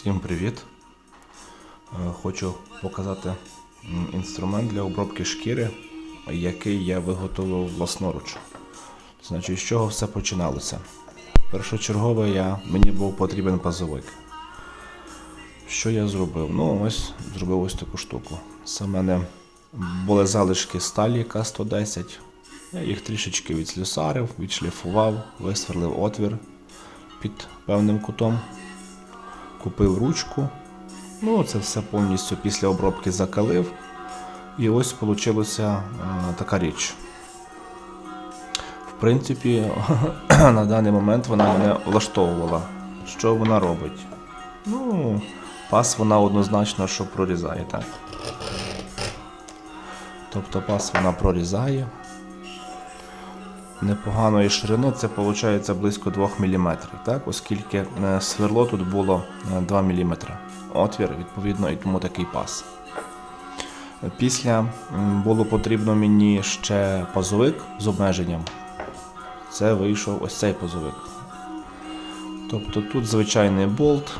Всім привіт! Е, Хочу показати інструмент для обробки шкіри, який я виготовив власноруч. Значить, з чого все починалося? Першочергово я, мені був потрібен пазовик. Що я зробив? Ну, ось зробив ось таку штуку. Це в мене були залишки сталі К110. Я їх трішечки відслюсарив, відшліфував, висверлив отвір під певним кутом купив ручку. Ну, це все повністю після обробки закалив. І ось вийшла така річ. В принципі, на даний момент вона мене влаштовувала. Що вона робить? Ну, пас вона однозначно що прорізає, так. Тобто пас вона прорізає. Непоганої ширини це виходить близько 2 мм, так? оскільки е, сверло тут було е, 2 мм. Отвір, відповідно, і тому такий пас. Після було потрібно мені ще пазовик з обмеженням. Це вийшов ось цей пазовик. Тобто тут звичайний болт,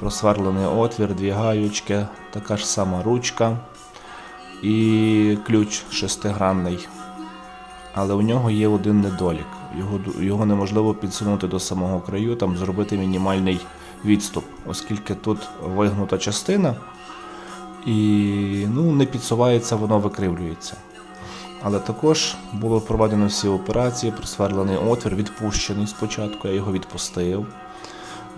просверлений отвір, дві гаючки, така ж сама ручка і ключ шестигранний. Але у нього є один недолік. Його, його неможливо підсунути до самого краю, там зробити мінімальний відступ, оскільки тут вигнута частина і ну, не підсувається, воно викривлюється. Але також було проведено всі операції, просверлений отвір, відпущений спочатку, я його відпустив,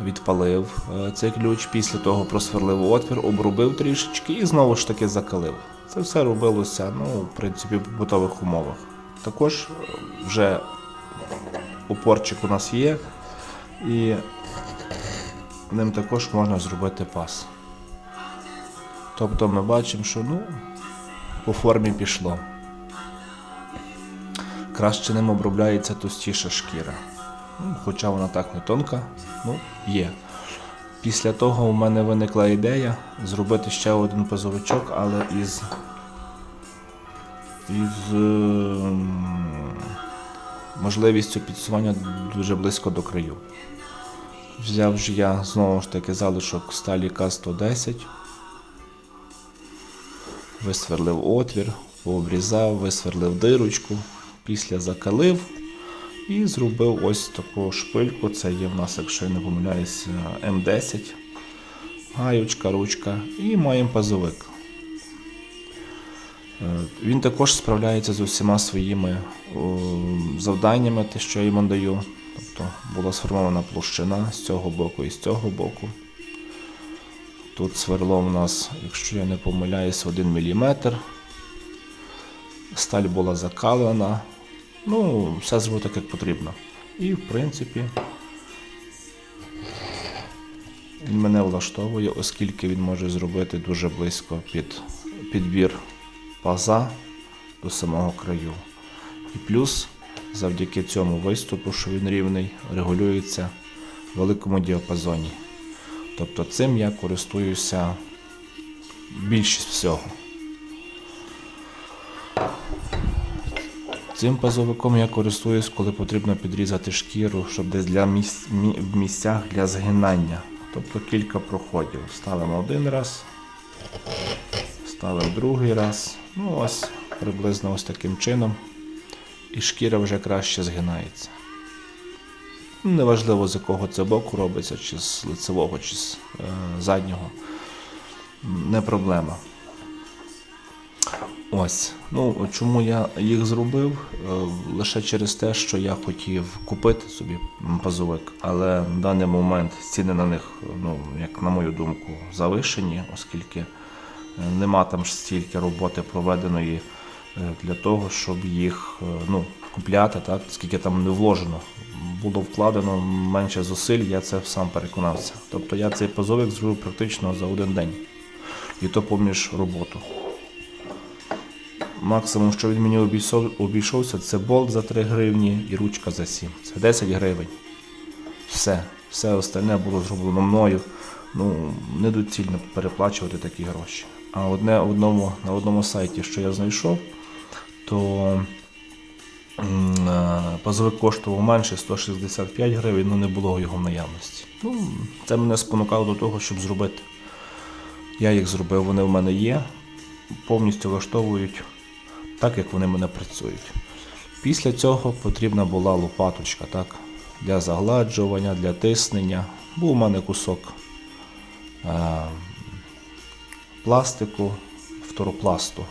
відпалив е, цей ключ, після того просверлив отвір, обробив трішечки і знову ж таки закалив. Це все робилося ну, в принципі, в побутових умовах. Також е, вже упорчик у нас є, і ним також можна зробити пас. Тобто ми бачимо, що ну, по формі пішло. Краще ним обробляється товстіша шкіра. Ну, хоча вона так не тонка, ну, є. Після того у мене виникла ідея зробити ще один пазовичок, але із із ем, можливістю підсування дуже близько до краю. Взяв ж я знову ж таки залишок сталі К110, висверлив отвір, пообрізав, висверлив дирочку, після закалив і зробив ось таку шпильку. Це є в нас, якщо я не помиляюсь, М10, гаючка, ручка і маємо пазовик. Е, Він також справляється з усіма своїми завданнями, те, що я йому даю. Тобто була сформована площина з цього боку і з цього боку. Тут сверло у нас, якщо я не помиляюсь, 1 мм. Сталь була закалена. Ну, все зробив так, як потрібно. І, в принципі, він мене влаштовує, оскільки він може зробити дуже близько під підбір паза до самого краю. І плюс, завдяки цьому виступу, що він рівний, регулюється в великому діапазоні. Тобто цим я користуюся більшість всього. Цим пазовиком я користуюсь, коли потрібно підрізати шкіру, щоб десь для місць, мі- в місцях для згинання. Тобто кілька проходів. Ставимо один раз, ставимо другий раз. Ну ось приблизно ось таким чином. І шкіра вже краще згинається. Неважливо з якого це боку робиться, чи з лицевого, чи з е, заднього. Не проблема. Ось. Ну, чому я їх зробив? Е, Лише через те, що я хотів купити собі пазовик, але на даний момент ціни на них, ну, як на мою думку, завишені, оскільки нема там стільки роботи проведеної е, для того, щоб їх е, ну, купляти, так, скільки там не вложено. Було вкладено менше зусиль, я це сам переконався. Тобто я цей пазовик зробив практично за один день. І то поміж роботу. Максимум, що він мені обійшовся, це болт за 3 гривні і ручка за 7. Це 10 гривень. Все. Все остальне було зроблено мною. Ну, недоцільно переплачувати такі гроші. А одне одному, на одному сайті, що я знайшов, то М, е, Пазовик коштував менше 165 гривень, ну не було його в наявності. Ну, це мене спонукало до того, щоб зробити. Я їх зробив, вони в мене є, повністю влаштовують так, як вони мене працюють. Після цього потрібна була лопаточка, так, для загладжування, для тиснення. Був у мене кусок е, пластику, фторопласту.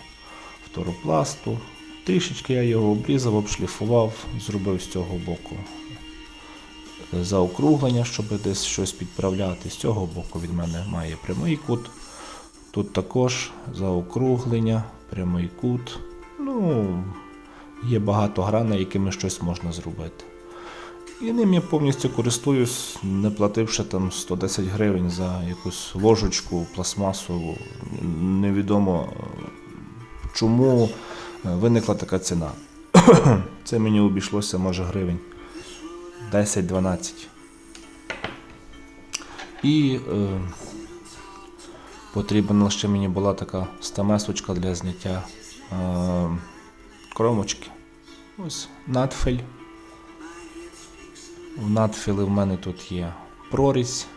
Фторопласту. Трішечки я його обрізав, обшліфував, зробив з цього боку заокруглення, щоб десь щось підправляти. З цього боку від мене має прямий кут. Тут також заокруглення, прямий кут. Ну, є багато граней, якими щось можна зробити. І ним я повністю користуюсь, не плативши там 110 гривень за якусь ложечку пластмасову. Невідомо чому е, виникла така ціна. Це мені обійшлося може гривень 10-12. І е, потрібна ще мені була така стамесочка для зняття е, кромочки. Ось надфель. В надфілі в мене тут є прорізь,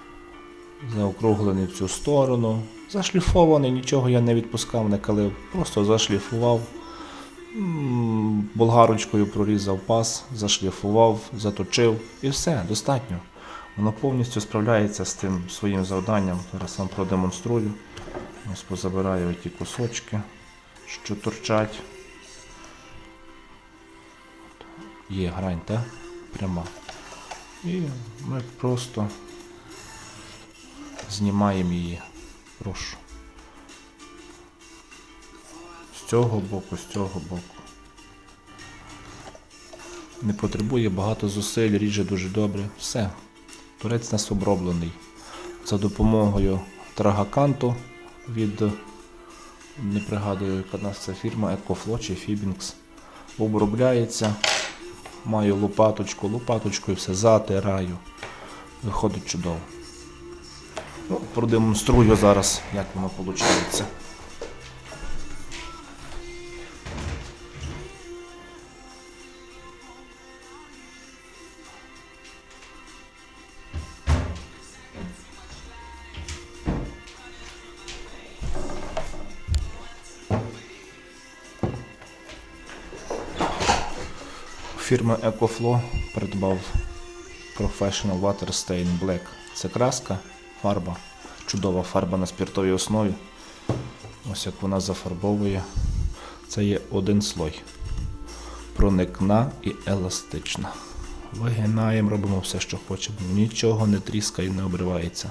заокруглений в цю сторону, зашліфований, нічого я не відпускав, не калив, просто зашліфував. Болгарочкою прорізав пас, зашліфував, заточив і все, достатньо. Воно повністю справляється з тим своїм завданням. Зараз вам продемонструю. Ось позабираю ті кусочки, що торчать. Є грань, так? Пряма. І ми просто знімаємо її. Прошу. З цього боку, з цього боку. Не потребує багато зусиль, ріже дуже добре. Все. Турець нас оброблений. За допомогою трагаканту від, не пригадую, яка нас це фірма, Екофло чи Фібінкс. Обробляється. Маю лопаточку, лопаточкою все затираю. Виходить чудово. Ну, продемонструю зараз, як воно виходить. Фірми EcoFlow придбав Professional Water Stain Black. Це краска, фарба, чудова фарба на спіртовій основі. Ось як вона зафарбовує. Це є один слой. Проникна і еластична. Вигинаємо, робимо все, що хочемо. Нічого не тріскає, не обривається.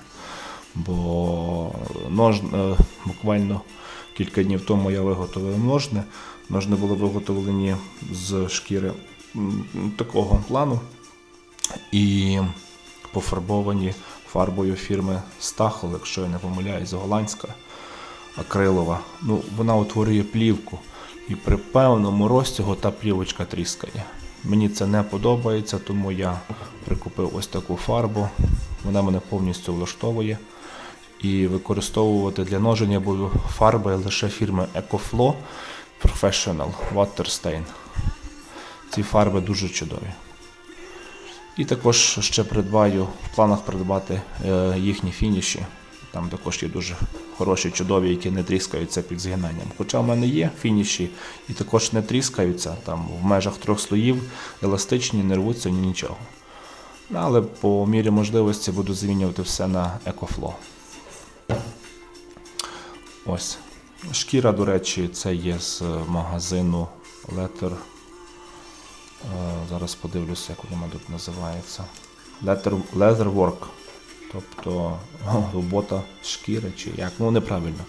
Бо нож, е, буквально кілька днів тому я виготовив ножни. Ножни були виготовлені з шкіри такого плану і пофарбовані фарбою фірми Стахол, якщо я не помиляюсь, голландська акрилова. Ну, вона утворює плівку, і при певному розтягу та плівочка тріскає. Мені це не подобається, тому я прикупив ось таку фарбу. Вона мене повністю влаштовує. І використовувати для ноження буду фарби лише фірми EcoFlow Professional Water Stain. Ці фарби дуже чудові. І також ще придбаю, в планах придбати е, їхні фініші. Там також є дуже хороші, чудові, які не тріскаються під згинанням. Хоча в мене є фініші і також не тріскаються, там в межах трьох слоїв, еластичні, не рвуться, ні нічого. Але по мірі можливості буду змінювати все на EcoFlow. Ось. Шкіра, до речі, це є з магазину Letter. Зараз подивлюся, як вона тут називається. Leather, Leatherwork. Тобто робота шкіри чи як. Ну, неправильно.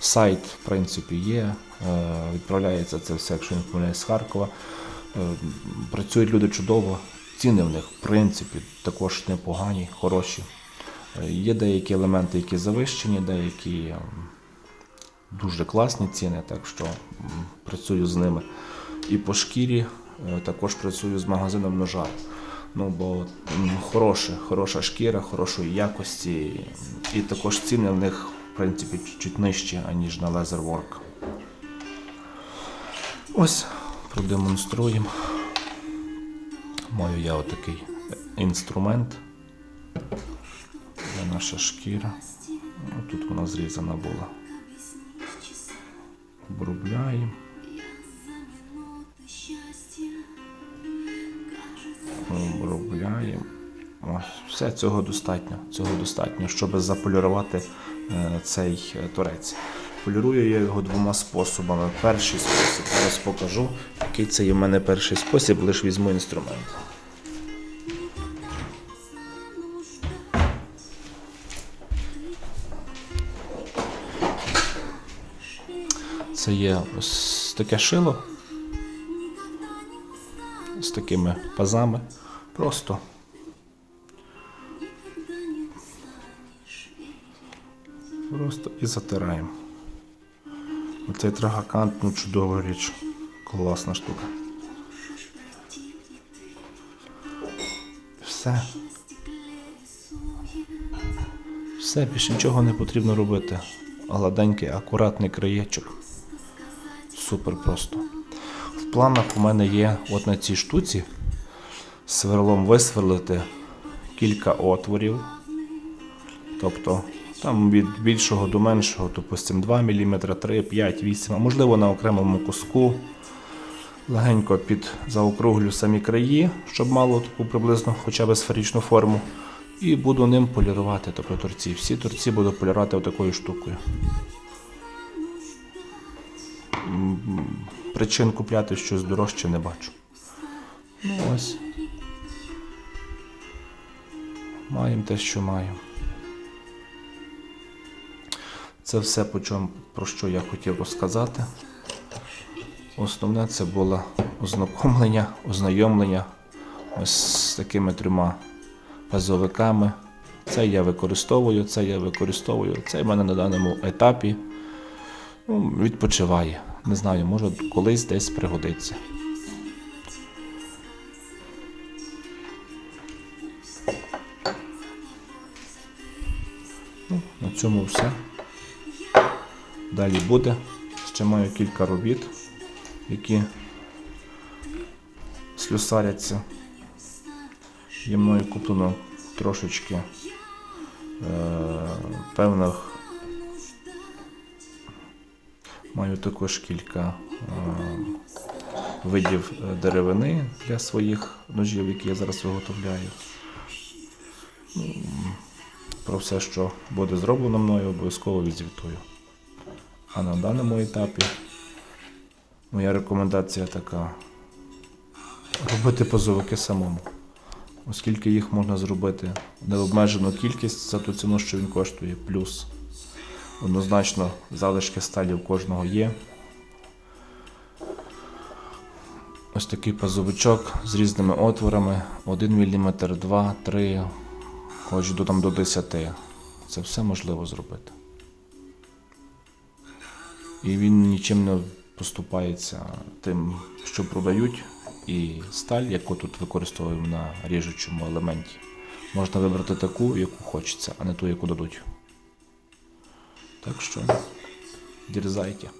Сайт, в принципі, є. Е, Відправляється це все, якщо не помиляюсь, з Харкова. Е, Працюють люди чудово. Ціни в них, в принципі, також непогані, хороші. Е, Є деякі елементи, які завищені, деякі ем, дуже класні ціни, так що працюю з ними. І по шкірі також працюю з магазином ножа. Ну, бо хороша, хороша шкіра, хорошої якості. І також ціни в них, в принципі, чуть нижчі, аніж на Leatherwork. Ось, продемонструємо. Маю я отакий інструмент. Це наша шкіра. Ну, Тут вона зрізана була. Обробляємо. Все цього достатньо. Цього достатньо, щоб заполірувати е, цей е, торець. Полірую я його двома способами. Перший спосіб зараз покажу, який це є в мене перший спосіб, лише візьму інструмент. Це є ось таке шило з такими пазами. Просто Просто і затираємо. Оцей трагакант, ну чудова річ. Класна штука. Все. Все, більше нічого не потрібно робити. Гладенький, акуратний краєчок. Супер просто. В планах у мене є от на цій штуці сверлом висверлити кілька отворів. Тобто там від більшого до меншого, допустимо, 2 мм, 3, 5, 8, а можливо на окремому куску. Легенько під заокруглю самі краї, щоб мало таку приблизно хоча б сферичну форму. І буду ним полірувати тобто, торці. Всі торці буду полірувати отакою штукою. Причин купляти щось дорожче не бачу. Ну ось. Маємо те, що маємо. Це все, про що я хотів розказати. Основне це було ознакомлення, ознайомлення ось з такими трьома пазовиками. Це я використовую, це я використовую. Це в мене на даному етапі ну, відпочиває. Не знаю, може колись десь пригодиться. Ну, на цьому все. Далі буде. Ще маю кілька робіт, які слюсаряться. Є мною куплено трошечки е, певних. Маю також кілька е, видів е, деревини для своїх ножів, які я зараз виготовляю. Ну, Про все, що буде зроблено мною, обов'язково відзвітую. А на даному етапі моя рекомендація така: робити позовики самому, оскільки їх можна зробити необмежену кількість за ту ціну, що він коштує, плюс однозначно залишки сталі в кожного є. Ось такий пазовичок з різними отворами: 1 мм, 2, 3, хоч до, там, до 10. Це все можливо зробити. І він нічим не поступається тим, що продають, і сталь, яку тут використовуємо на ріжучому елементі. Можна вибрати таку, яку хочеться, а не ту, яку дадуть. Так що дерзайте.